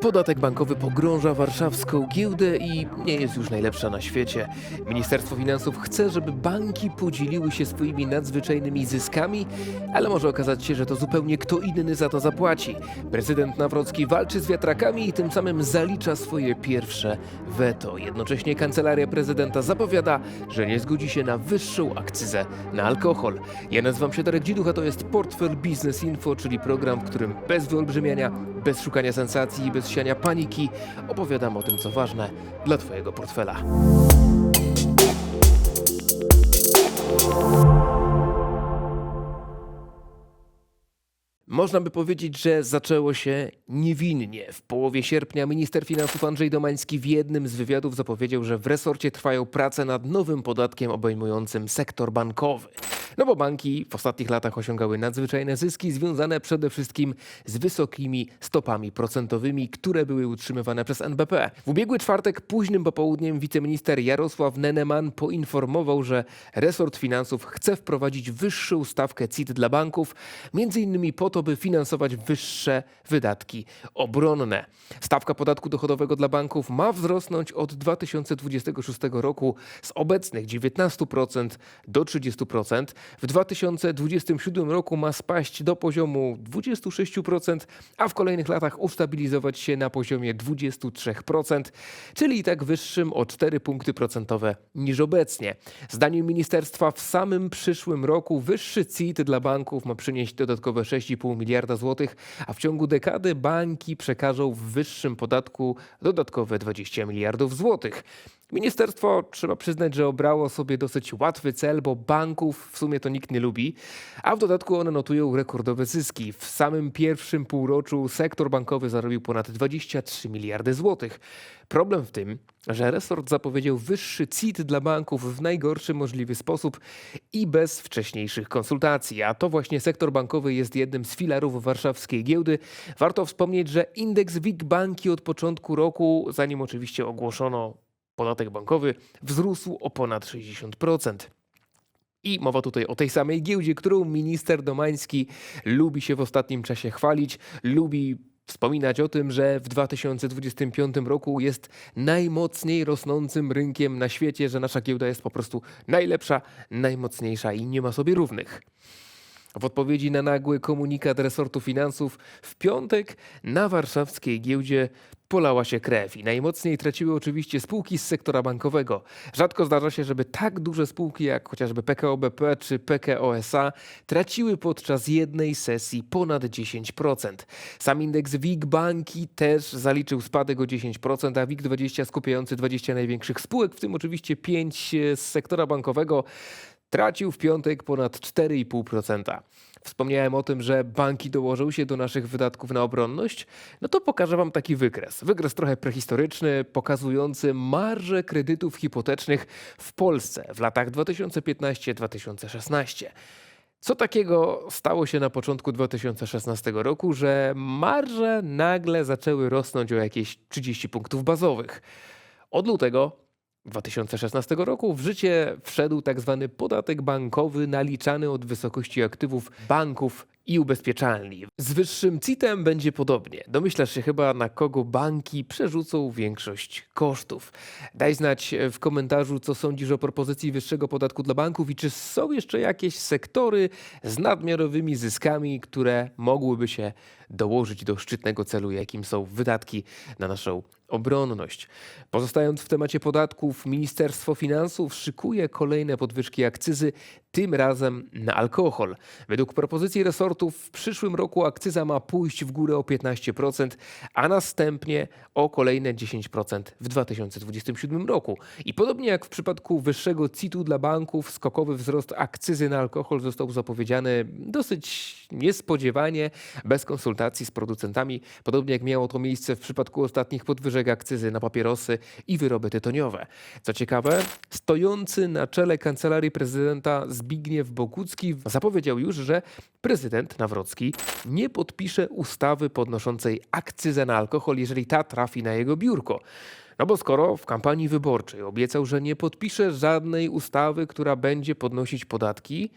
Podatek bankowy pogrąża warszawską giełdę i nie jest już najlepsza na świecie. Ministerstwo Finansów chce, żeby banki podzieliły się swoimi nadzwyczajnymi zyskami, ale może okazać się, że to zupełnie kto inny za to zapłaci. Prezydent Nawrocki walczy z wiatrakami i tym samym zalicza swoje pierwsze weto. Jednocześnie kancelaria prezydenta zapowiada, że nie zgodzi się na wyższą akcyzę na alkohol. Ja nazywam się Darek Dziduch, a to jest Portfel Business Info, czyli program, w którym bez wyolbrzymiania, bez szukania sensacji i bez siania paniki opowiadam o tym, co ważne dla Twojego portfela. Można by powiedzieć, że zaczęło się niewinnie. W połowie sierpnia minister finansów Andrzej Domański w jednym z wywiadów zapowiedział, że w resorcie trwają prace nad nowym podatkiem obejmującym sektor bankowy. No bo banki w ostatnich latach osiągały nadzwyczajne zyski związane przede wszystkim z wysokimi stopami procentowymi, które były utrzymywane przez NBP. W ubiegły czwartek późnym popołudniem wiceminister Jarosław Neneman poinformował, że resort finansów chce wprowadzić wyższą stawkę CIT dla banków, między innymi po to, by finansować wyższe wydatki obronne. Stawka podatku dochodowego dla banków ma wzrosnąć od 2026 roku z obecnych 19% do 30%. W 2027 roku ma spaść do poziomu 26%, a w kolejnych latach ustabilizować się na poziomie 23%, czyli i tak wyższym o 4 punkty procentowe niż obecnie. Zdaniem ministerstwa w samym przyszłym roku wyższy CIT dla banków ma przynieść dodatkowe 6,5 miliarda złotych, a w ciągu dekady banki przekażą w wyższym podatku dodatkowe 20 miliardów złotych. Ministerstwo, trzeba przyznać, że obrało sobie dosyć łatwy cel, bo banków w sumie to nikt nie lubi, a w dodatku one notują rekordowe zyski. W samym pierwszym półroczu sektor bankowy zarobił ponad 23 miliardy złotych. Problem w tym, że resort zapowiedział wyższy CIT dla banków w najgorszy możliwy sposób i bez wcześniejszych konsultacji, a to właśnie sektor bankowy jest jednym z filarów warszawskiej giełdy. Warto wspomnieć, że indeks WIG banki od początku roku, zanim oczywiście ogłoszono podatek bankowy wzrósł o ponad 60%. I mowa tutaj o tej samej giełdzie, którą minister Domański lubi się w ostatnim czasie chwalić, lubi wspominać o tym, że w 2025 roku jest najmocniej rosnącym rynkiem na świecie, że nasza giełda jest po prostu najlepsza, najmocniejsza i nie ma sobie równych. W odpowiedzi na nagły komunikat resortu finansów w piątek na warszawskiej giełdzie polała się krew i najmocniej traciły oczywiście spółki z sektora bankowego. Rzadko zdarza się, żeby tak duże spółki jak chociażby PKO BP czy PKO SA traciły podczas jednej sesji ponad 10%. Sam indeks WIG Banki też zaliczył spadek o 10%, a WIG20 skupiający 20 największych spółek, w tym oczywiście 5 z sektora bankowego, tracił w piątek ponad 4,5%. Wspomniałem o tym, że banki dołożą się do naszych wydatków na obronność. No to pokażę Wam taki wykres. Wykres trochę prehistoryczny, pokazujący marże kredytów hipotecznych w Polsce w latach 2015-2016. Co takiego stało się na początku 2016 roku, że marże nagle zaczęły rosnąć o jakieś 30 punktów bazowych? Od lutego 2016 roku w życie wszedł tak zwany podatek bankowy naliczany od wysokości aktywów banków i ubezpieczalni. Z wyższym CIT-em będzie podobnie. Domyślasz się chyba, na kogo banki przerzucą większość kosztów. Daj znać w komentarzu, co sądzisz o propozycji wyższego podatku dla banków i czy są jeszcze jakieś sektory z nadmiarowymi zyskami, które mogłyby się dołożyć do szczytnego celu, jakim są wydatki na naszą obronność. Pozostając w temacie podatków, Ministerstwo Finansów szykuje kolejne podwyżki akcyzy, tym razem na alkohol. Według propozycji resortów w przyszłym roku akcyza ma pójść w górę o 15%, a następnie o kolejne 10% w 2027 roku. I podobnie jak w przypadku wyższego CIT-u dla banków, skokowy wzrost akcyzy na alkohol został zapowiedziany dosyć niespodziewanie, bez konsultacji z producentami, podobnie jak miało to miejsce w przypadku ostatnich podwyżek akcyzy na papierosy i wyroby tytoniowe. Co ciekawe, stojący na czele kancelarii prezydenta Zbigniew Bogucki zapowiedział już, że prezydent Nawrocki nie podpisze ustawy podnoszącej akcyzę na alkohol, jeżeli ta trafi na jego biurko. No bo skoro w kampanii wyborczej obiecał, że nie podpisze żadnej ustawy, która będzie podnosić podatki,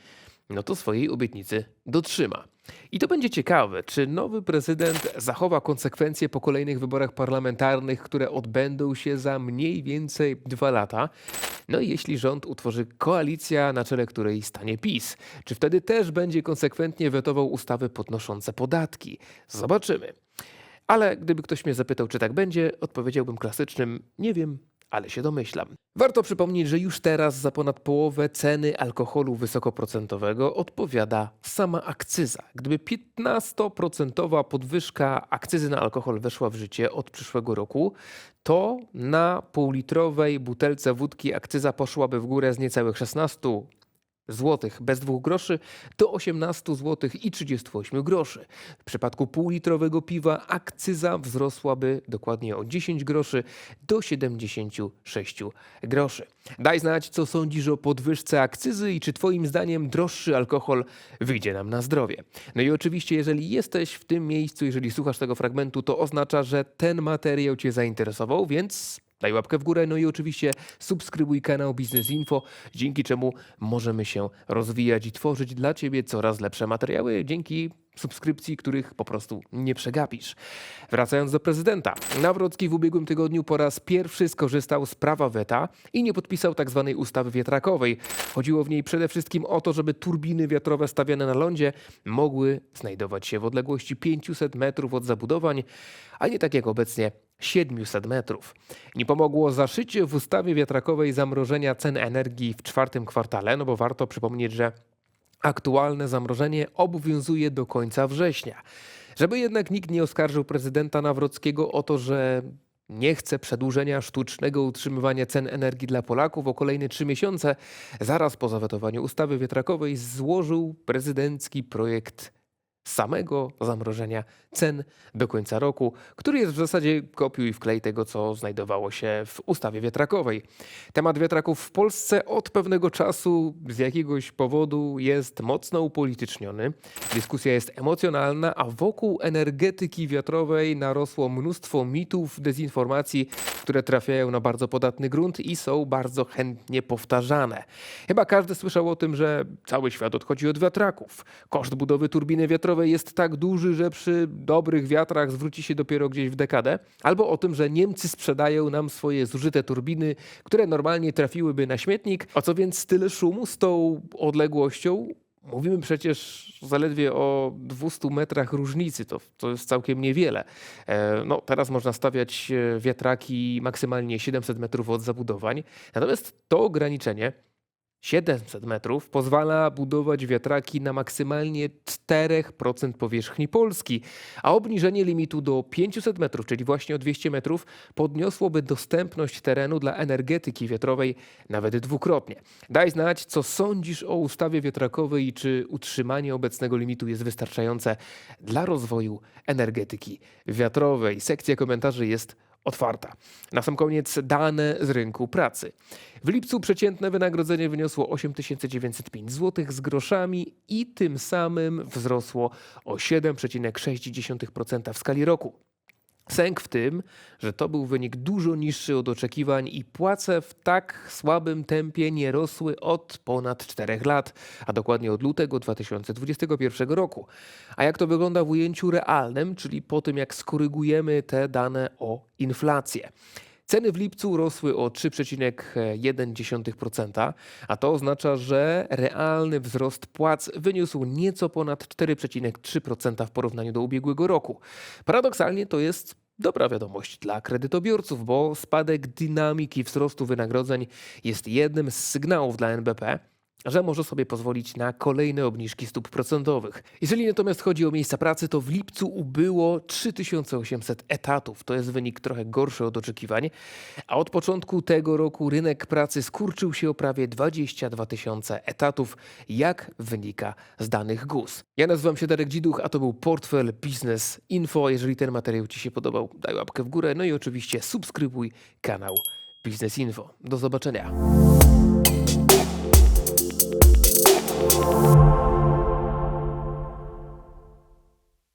no to swojej obietnicy dotrzyma. I to będzie ciekawe, czy nowy prezydent zachowa konsekwencje po kolejnych wyborach parlamentarnych, które odbędą się za mniej więcej dwa lata. No i jeśli rząd utworzy koalicja, na czele której stanie PiS, czy wtedy też będzie konsekwentnie wetował ustawy podnoszące podatki? Zobaczymy. Ale gdyby ktoś mnie zapytał, czy tak będzie, odpowiedziałbym klasycznym: nie wiem, ale się domyślam. Warto przypomnieć, że już teraz za ponad połowę ceny alkoholu wysokoprocentowego odpowiada sama akcyza. Gdyby 15% podwyżka akcyzy na alkohol weszła w życie od przyszłego roku, to na półlitrowej butelce wódki akcyza poszłaby w górę z niecałych 16 złotych bez dwóch groszy do 18 złotych i 38 groszy. W przypadku półlitrowego piwa akcyza wzrosłaby dokładnie o 10 groszy do 76 groszy. Daj znać, co sądzisz o podwyżce akcyzy i czy twoim zdaniem droższy alkohol wyjdzie nam na zdrowie. No i oczywiście, jeżeli jesteś w tym miejscu, jeżeli słuchasz tego fragmentu, to oznacza, że ten materiał cię zainteresował, więc Daj łapkę w górę, no i oczywiście subskrybuj kanał Biznes Info, dzięki czemu możemy się rozwijać i tworzyć dla Ciebie coraz lepsze materiały, dzięki subskrypcji, których po prostu nie przegapisz. Wracając do prezydenta. Nawrocki w ubiegłym tygodniu po raz pierwszy skorzystał z prawa weta i nie podpisał tzw. ustawy wiatrakowej. Chodziło w niej przede wszystkim o to, żeby turbiny wiatrowe stawiane na lądzie mogły znajdować się w odległości 500 metrów od zabudowań, a nie tak jak obecnie 700 metrów. Nie pomogło zaszycie w ustawie wiatrakowej zamrożenia cen energii w czwartym kwartale, no bo warto przypomnieć, że aktualne zamrożenie obowiązuje do końca września. Żeby jednak nikt nie oskarżył prezydenta Nawrockiego o to, że nie chce przedłużenia sztucznego utrzymywania cen energii dla Polaków o kolejne trzy miesiące, zaraz po zawetowaniu ustawy wiatrakowej złożył prezydencki projekt samego zamrożenia cen do końca roku, który jest w zasadzie kopiuj i wklej tego, co znajdowało się w ustawie wiatrakowej. Temat wiatraków w Polsce od pewnego czasu z jakiegoś powodu jest mocno upolityczniony. Dyskusja jest emocjonalna, a wokół energetyki wiatrowej narosło mnóstwo mitów, dezinformacji, które trafiają na bardzo podatny grunt i są bardzo chętnie powtarzane. Chyba każdy słyszał o tym, że cały świat odchodzi od wiatraków. Koszt budowy turbiny wiatrowej jest tak duży, że przy dobrych wiatrach zwróci się dopiero gdzieś w dekadę, albo o tym, że Niemcy sprzedają nam swoje zużyte turbiny, które normalnie trafiłyby na śmietnik. A co więc tyle szumu z tą odległością? Mówimy przecież zaledwie o 200 metrach różnicy, to, to jest całkiem niewiele. E, no, teraz można stawiać e, wiatraki maksymalnie 700 metrów od zabudowań, natomiast to ograniczenie 700 metrów pozwala budować wiatraki na maksymalnie 4% powierzchni Polski, a obniżenie limitu do 500 metrów, czyli właśnie o 200 metrów, podniosłoby dostępność terenu dla energetyki wiatrowej nawet dwukrotnie. Daj znać, co sądzisz o ustawie wiatrakowej i czy utrzymanie obecnego limitu jest wystarczające dla rozwoju energetyki wiatrowej. Sekcja komentarzy jest otwarta. Na sam koniec dane z rynku pracy. W lipcu przeciętne wynagrodzenie wyniosło 8905 zł z groszami i tym samym wzrosło o 7,6% w skali roku. Sęk w tym, że to był wynik dużo niższy od oczekiwań i płace w tak słabym tempie nie rosły od ponad 4 lat, a dokładnie od lutego 2021 roku. A jak to wygląda w ujęciu realnym, czyli po tym jak skorygujemy te dane o inflację? Ceny w lipcu rosły o 3,1%, a to oznacza, że realny wzrost płac wyniósł nieco ponad 4,3% w porównaniu do ubiegłego roku. Paradoksalnie to jest dobra wiadomość dla kredytobiorców, bo spadek dynamiki wzrostu wynagrodzeń jest jednym z sygnałów dla NBP, że może sobie pozwolić na kolejne obniżki stóp procentowych. Jeżeli natomiast chodzi o miejsca pracy, to w lipcu ubyło 3800 etatów. To jest wynik trochę gorszy od oczekiwań, a od początku tego roku rynek pracy skurczył się o prawie 22 tysiące etatów, jak wynika z danych GUS. Ja nazywam się Darek Dziduch, a to był Portfel Business Info. Jeżeli ten materiał Ci się podobał, daj łapkę w górę, no i oczywiście subskrybuj kanał Business Info. Do zobaczenia. Podcast.